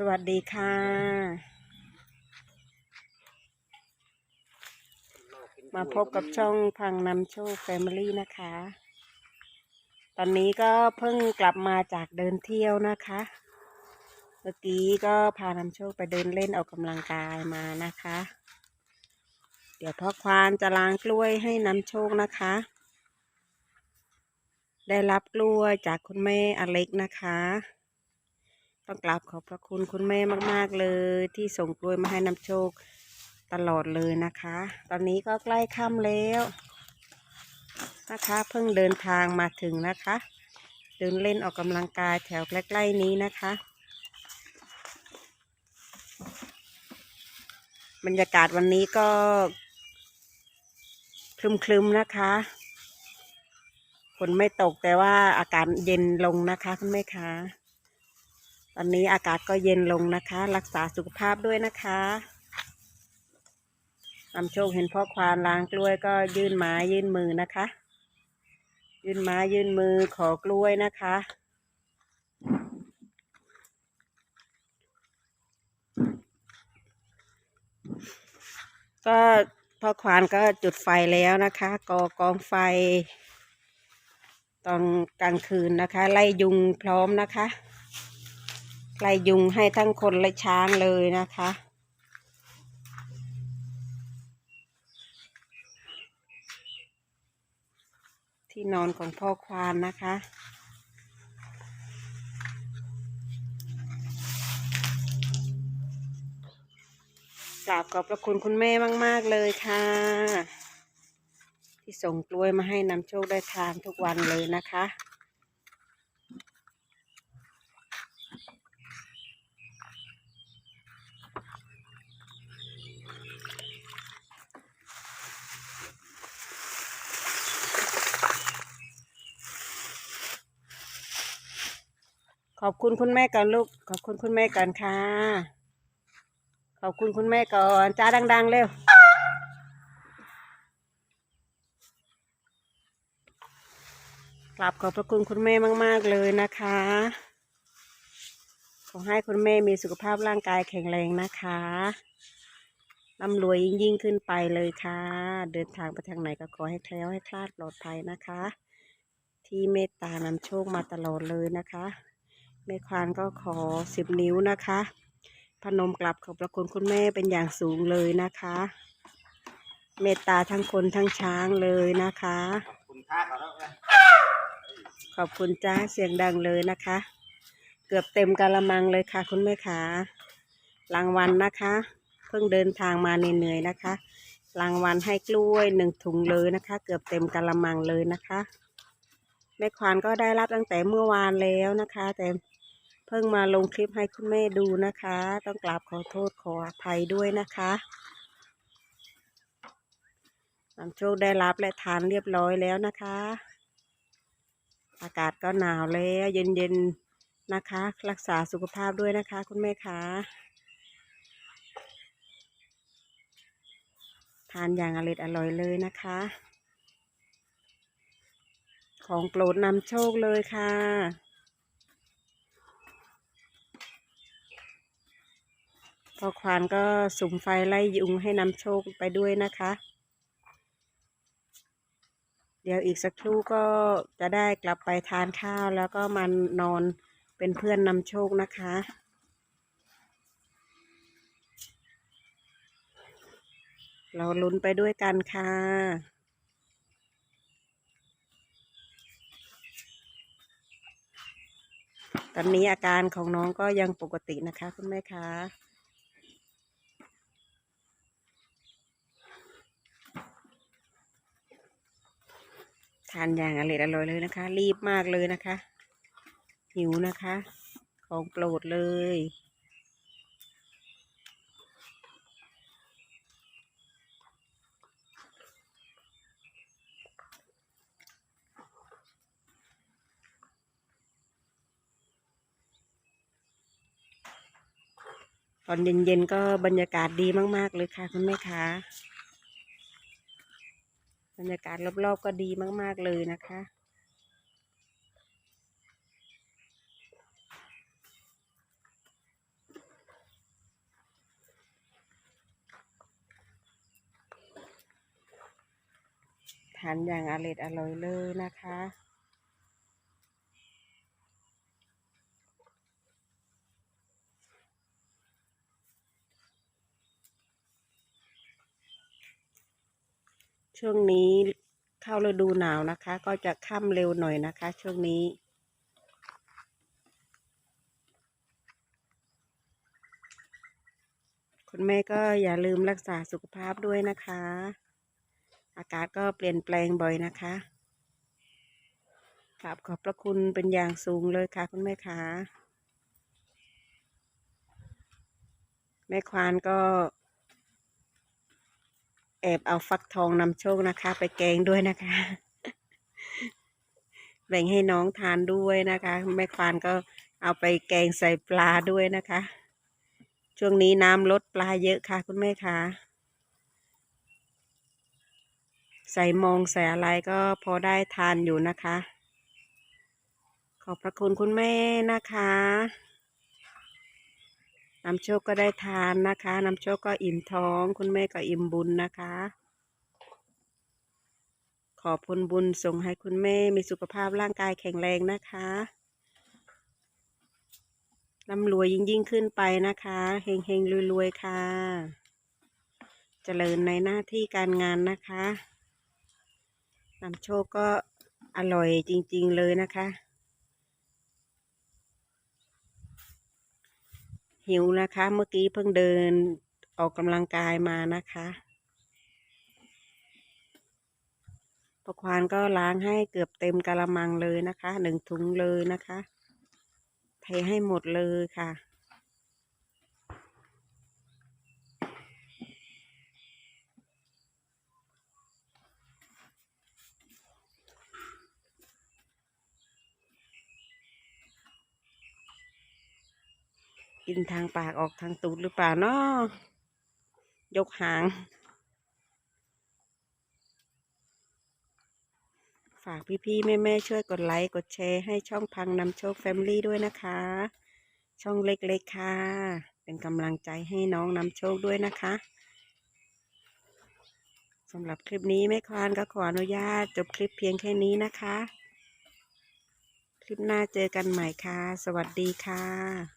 สวัสดีค่ะ มาพบกับช่องพังนำโชคแฟมิลี่นะคะ ตอนนี้ก็เพิ่งกลับมาจากเดินเที่ยวนะคะ เมื่อกี้ก็พานำโชคไปเดินเล่นออกกำลังกายมานะคะ เดี๋ยวพ่อควานจะล้างกล้วยให้นำโชคนะคะ ได้รับกล้วยจากคุณแม่อเล็กนะคะ ต้องกราบขอบพระคุณคุณแม่มาก ๆ เลย ที่ส่งกล้วยมาให้นำโชคตลอดเลยนะคะ ตอนนี้ก็ใกล้ค่ำแล้วนะคะ เพิ่งเดินทางมาถึงนะคะ เดินเล่นออกกำลังกายแถวใกล้ๆนี้นะคะ บรรยากาศวันนี้ก็คลึมๆนะคะฝนไม่ตกแต่ว่าอากาศเย็นลงนะคะคุณแม่คะ ตอนนี้อากาศก็เย็นลงนะคะ รักษาสุขภาพด้วยนะคะนำโชคเห็นพ่อควานล้างกล้วยก็ยื่นไม้ยื่นมือนะคะ ยื่นไม้ยื่นมือขอกล้วยนะคะก็พ่อควานก็จุดไฟแล้วนะคะกอกองไฟ ตอนกลางคืนนะคะ ไล่ยุงพร้อมนะคะ ไล่ยุงให้ทั้งคนและช้างเลยนะคะ ที่นอนของพ่อควานนะคะกราบขอบพระคุณคุณแม่มาก ๆ เลยค่ะ ที่ส่งกล้วยมาให้นำโชคได้ทานทุกวันเลยนะคะ ขอบคุณคุณแม่ก่อนลูก ขอบคุณคุณแม่ก่อนค่ะ ขอบคุณคุณแม่ก่อนจ้าดัง ๆ เร็ว กราบขอบพระคุณคุณแม่มาก ๆ เลยนะคะ ขอให้คุณแม่มีสุขภาพร่างกายแข็งแรงนะคะร่ำรวยยิ่งๆขึ้นไปเลยค่ะ เดินทางไปทางไหนก็ขอให้แคล้วให้คลาดปลอดภัยนะคะ ที่เมตตานำโชคมาตลอดเลยนะคะ แม่ควานก็ขอสิบนิ้วนะคะ พนมกลับขอบพระคุณคุณแม่เป็นอย่างสูงเลยนะคะ เมตตาทั้งคนทั้งช้างเลยนะคะขาแล้วนะขอบคุณจ้าเสียงดังเลยนะคะ เกือบเต็มกะละมังเลยค่ะ คุณแม่ขารางวัลนะคะ เพิ่งเดินทางมาเหนื่อยๆนะคะรางวัลให้กล้วยหนึ่งถุงเลยนะคะ เกือบเต็มกะละมังเลยนะคะ แม่ควานก็ได้รับตั้งแต่เมื่อวานแล้วนะคะ แต่ เพิ่งมาลงคลิปให้คุณแม่ดูนะคะ ต้องกราบขอโทษขออภัยด้วยนะคะนำโชคได้รับและทานเรียบร้อยแล้วนะคะ อากาศก็หนาวแล้วเย็นๆนะคะ รักษาสุขภาพด้วยนะคะ คุณแม่คะทานอย่างอร่อยอร่อยเลยนะคะ ของโปรดนำโชคเลยค่ะ พอควานก็สุมไฟไล่ยุงให้นำโชคไปด้วยนะคะ เดี๋ยวอีกสักครู่ก็จะได้กลับไปทานข้าวแล้วก็มานอนเป็นเพื่อนนำโชคนะคะเราลุ้นไปด้วยกันค่ะ ตอนนี้อาการของน้องก็ยังปกตินะคะคุณแม่คะานอย่างอร่อยอร่อยเลยนะคะ รีบมากเลยนะคะ หิวนะคะ ของโปรดเลย ตอนเย็นๆก็บรรยากาศดีมากๆเลยค่ะ คุณแม่คะ บรรยากาศรอบๆก็ดีมาก ๆ เลยนะคะ ทานอย่างอร่อยอร่อยเลยนะคะ ช่วงนี้เข้าฤดูหนาวนะคะ ก็จะค่ำเร็วหน่อยนะคะ ช่วงนี้ คุณแม่ก็อย่าลืมรักษาสุขภาพด้วยนะคะ อากาศก็เปลี่ยนแปลงบ่อยนะคะกราบขอบพระคุณเป็นอย่างสูงเลยค่ะ คุณแม่คะแม่ควานก็ อบเอาฟักทองนำโชคนะคะ ไปแกงด้วยนะคะ แบ่งให้น้องทานด้วยนะคะ แม่ควานก็เอาไปแกงใส่ปลาด้วยนะคะ ช่วงนี้น้ำลดปลาเยอะค่ะ คุณแม่คะใส่มองใส่อะไรก็พอได้ทานอยู่นะคะ ขอบพระคุณคุณแม่นะคะ นำโชคก็ได้ทานนะคะนำโชคก็อิ่มท้อง คุณแม่ก็อิ่มบุญนะคะ ขอผลบุญส่งให้คุณแม่มีสุขภาพร่างกายแข็งแรงนะคะร่ำรวยยิ่งยิ่งขึ้นไปนะคะเฮงเฮงรวยรวยๆค่ะ เจริญในหน้าที่การงานนะคะนำโชคก็อร่อยจริง ๆ เลยนะคะ หิวนะคะ เมื่อกี้เพิ่งเดินออกกำลังกายมานะคะปะควานก็ล้างให้เกือบเต็มกะละมังเลยนะคะหนึ่งถุงเลยนะคะ เทให้หมดเลยค่ะ กินทางปากออกทางตูดหรือเปล่าเนาะยกหาง ฝากพี่ๆ แม่ๆ ช่วยกดไลค์กดแชร์ให้ช่องพังนำโชคแฟมิลี่ด้วยนะคะ ช่องเล็กๆ ค่ะ เป็นกำลังใจให้น้องนำโชคด้วยนะคะสำหรับคลิปนี้แม่ควานก็ขออนุญาตจบคลิปเพียงแค่นี้นะคะ คลิปหน้าเจอกันใหม่ค่ะ สวัสดีค่ะ